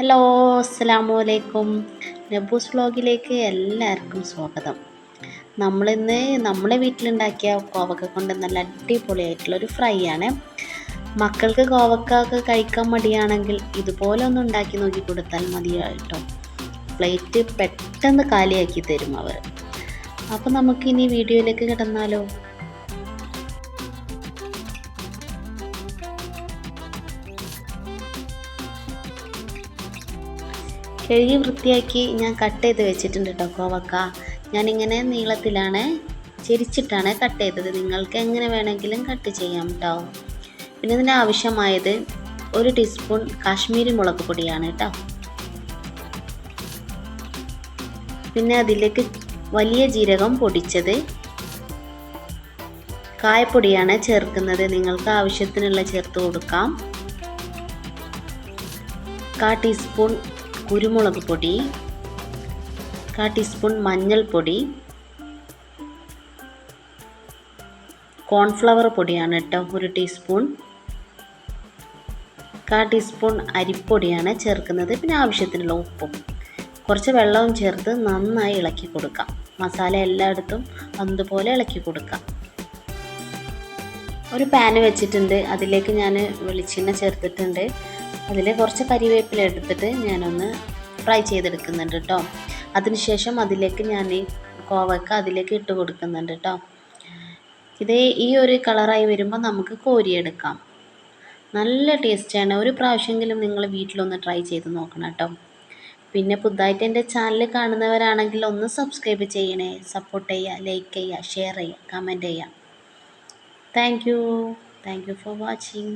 Hello അസ്സാമു അലൈക്കും. നബൂസ് വ്ളോഗിലേക്ക് എല്ലാവർക്കും സ്വാഗതം. നമ്മളിന്ന് നമ്മളെ വീട്ടിലുണ്ടാക്കിയ കോവക്ക കൊണ്ട് നല്ല അടിപൊളിയായിട്ടുള്ളൊരു ഫ്രൈ ആണ്. മക്കൾക്ക് കോവക്ക ഒക്കെ കഴിക്കാൻ മടിയാണെങ്കിൽ ഇതുപോലെ ഒന്ന് ഉണ്ടാക്കി നോക്കി കൊടുത്താൽ മതിയായിട്ടോ. പ്ലേറ്റ് പെട്ടെന്ന് കാലിയാക്കി തരും അവർ. അപ്പോൾ നമുക്കിനി വീഡിയോയിലേക്ക് കിടന്നാലോ? കഴുകി വൃത്തിയാക്കി ഞാൻ കട്ട് ചെയ്ത് വെച്ചിട്ടുണ്ട് കേട്ടോ കോവക്ക. ഞാനിങ്ങനെ നീളത്തിലാണ് ചിരിച്ചിട്ടാണ് കട്ട് ചെയ്തത്. നിങ്ങൾക്ക് എങ്ങനെ വേണമെങ്കിലും കട്ട് ചെയ്യാം കേട്ടോ പിന്നെ ഇതിന് ആവശ്യമായത് ഒരു ടീസ്പൂൺ കാശ്മീരി മുളക് പൊടിയാണ് കേട്ടോ പിന്നെ അതിലേക്ക് വലിയ ജീരകം പൊടിച്ചത് കായപ്പൊടിയാണ് ചേർക്കുന്നത്. നിങ്ങൾക്ക് ആവശ്യത്തിനുള്ള ചേർത്ത് കൊടുക്കാം. കാ ടീസ്പൂൺ കുരുമുളക് പൊടി കാ ടീസ്പൂൺ മഞ്ഞൾപ്പൊടി കോൺഫ്ലവർ പൊടിയാണ് കേട്ടോ ഒരു ടീസ്പൂൺ. കാ ടീസ്പൂൺ അരിപ്പൊടിയാണ് ചേർക്കുന്നത് പിന്നെ ആവശ്യത്തിനുള്ള ഉപ്പും. കുറച്ച് വെള്ളവും ചേർത്ത് നന്നായി ഇളക്കി കൊടുക്കാം. മസാല എല്ലായിടത്തും അതുപോലെ ഇളക്കി കൊടുക്കാം. ഒരു പാന് വെച്ചിട്ടുണ്ട് അതിലേക്ക് ഞാൻ വെളിച്ചെണ്ണ ചേർത്തിട്ടുണ്ട്. അതിൽ കുറച്ച് കരിവേപ്പില എടുത്തിട്ട് ഞാനൊന്ന് ഫ്രൈ ചെയ്തെടുക്കുന്നുണ്ട് കേട്ടോ അതിനുശേഷം അതിലേക്ക് ഞാൻ കോവക്ക അതിലേക്ക് ഇട്ട് കൊടുക്കുന്നുണ്ട് കേട്ടോ ഇതേ ഈ ഒരു കളറായി വരുമ്പോൾ നമുക്ക് കോരിയെടുക്കാം. നല്ല ടേസ്റ്റാണ്. ഒരു പ്രാവശ്യമെങ്കിലും നിങ്ങൾ വീട്ടിലൊന്ന് ട്രൈ ചെയ്ത് നോക്കണം കേട്ടോ പിന്നെ പുതുതായിട്ട് എന്റെ ചാനൽ കാണുന്നവരാണെങ്കിൽ ഒന്ന് സബ്സ്ക്രൈബ് ചെയ്യണേ. സപ്പോർട്ട് ചെയ്യുക ലൈക്ക് ചെയ്യുക ഷെയർ ചെയ്യുക കമന്റ് ചെയ്യുക. Thank you. Thank you for watching.